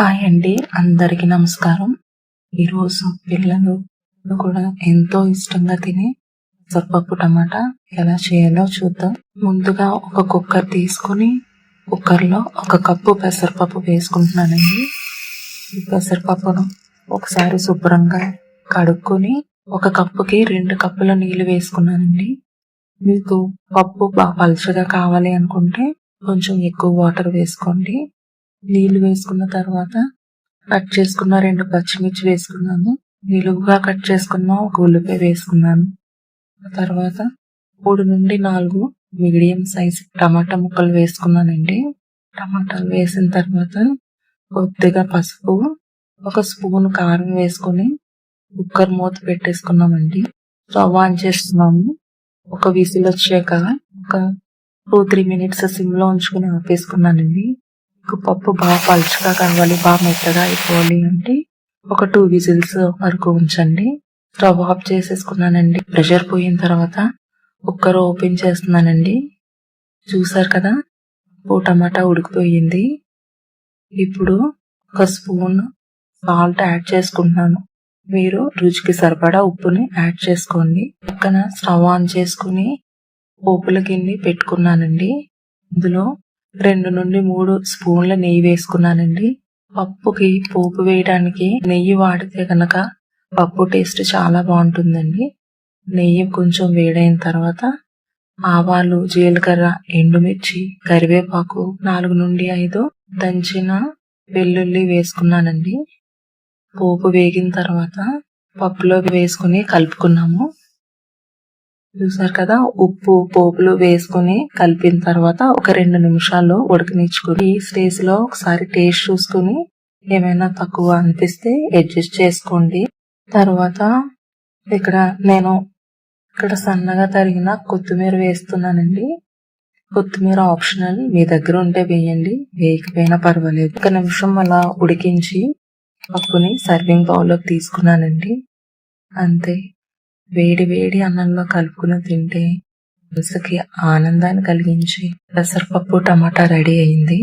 Hi అండి అందరికి నమస్కారం. ఈరోజు పిల్లలు కూడా ఎంతో ఇష్టంగా తినే సొరపప్పు టమాటా ఎలా చేయాలో చూద్దాం. ముందుగా ఒక కుక్కర్ తీసుకుని కుక్కర్లో ఒక కప్పు పెసరపప్పు వేసుకుంటున్నానండి. ఈ పెసరపప్పును ఒకసారి శుభ్రంగా కడుక్కొని ఒక కప్పుకి రెండు కప్పుల నీళ్ళు వేసుకున్నానండి. మీకు పప్పు బాగా పలుచగా కావాలి అనుకుంటే కొంచెం ఎక్కువ వాటర్ వేసుకోండి. నీళ్ళు వేసుకున్న తర్వాత కట్ చేసుకున్న రెండు పచ్చిమిర్చి వేసుకున్నాను. నిలువుగా కట్ చేసుకున్న ఒక ఉల్లిపాయ వేసుకున్నాను. తర్వాత మూడు నుండి నాలుగు మీడియం సైజ్ టమాటా ముక్కలు వేసుకున్నానండి. టమాటాలు వేసిన తర్వాత కొద్దిగా పసుపు ఒక స్పూన్ కారం వేసుకొని కుక్కర్ మూత పెట్టేసుకున్నామండి. స్టవ్ ఆన్ చేస్తున్నాము. ఒక విసిల్ వచ్చాక ఒక టూ త్రీ మినిట్స్ సిమ్లో ఉంచుకుని ఆపేసుకున్నానండి. పప్పు బాగా పలుచగా కలవాలి బాగా మెత్తగా అయిపోవాలి అంటే ఒక టూ విజిల్స్ వరకు ఉంచండి. Stove off చేసేసుకున్నానండి. ప్రెషర్ పోయిన తర్వాత కుక్కర్ ఓపెన్ చేస్తున్నానండి. చూసారు కదా? ఓ టమాటా ఉడికిపోయింది. ఇప్పుడు ఒక స్పూన్ సాల్ట్ యాడ్ చేసుకుంటున్నాను. మీరు రుచికి సరిపడా ఉప్పుని యాడ్ చేసుకోండి. పక్కన స్టవ్ ఆన్ చేసుకుని పోపుల గిన్నె పెట్టుకున్నానండి. ఇందులో రెండు నుండి మూడు స్పూన్ల నెయ్యి వేసుకున్నానండి. పప్పుకి పోపు వేయడానికి నెయ్యి వాడితే కనుక పప్పు టేస్ట్ చాలా బాగుంటుందండి. నెయ్యి కొంచెం వేడైన తర్వాత ఆవాలు జీలకర్ర ఎండుమిర్చి కరివేపాకు నాలుగు నుండి ఐదు దంచిన వెల్లుల్లి వేసుకున్నానండి. పోపు వేగిన తర్వాత పప్పులో వేసుకుని కలుపుకున్నాము. చూసారు కదా? ఉప్పు పోపులు వేసుకుని కలిపిన తర్వాత ఒక రెండు నిమిషాలు ఉడకనిచ్చుకుని ఈ స్టేజ్లో ఒకసారి టేస్ట్ చూసుకుని ఏమైనా తక్కువ అనిపిస్తే అడ్జస్ట్ చేసుకోండి. తర్వాత ఇక్కడ నేను ఇక్కడ సన్నగా తరిగిన కొత్తిమీర వేస్తున్నానండి. కొత్తిమీర ఆప్షనల్ మీ దగ్గర ఉంటే వేయండి వేయకపోయినా పర్వాలేదు. ఒక నిమిషం అలా ఉడికించి పప్పుని సర్వింగ్ బౌల్లోకి తీసుకున్నానండి. అంతే. వేడి వేడి అన్నంలో కలుపుకుని తింటే మనసుకి ఆనందాన్ని కలిగించి పెసరపప్పు టమాటా రెడీ అయింది.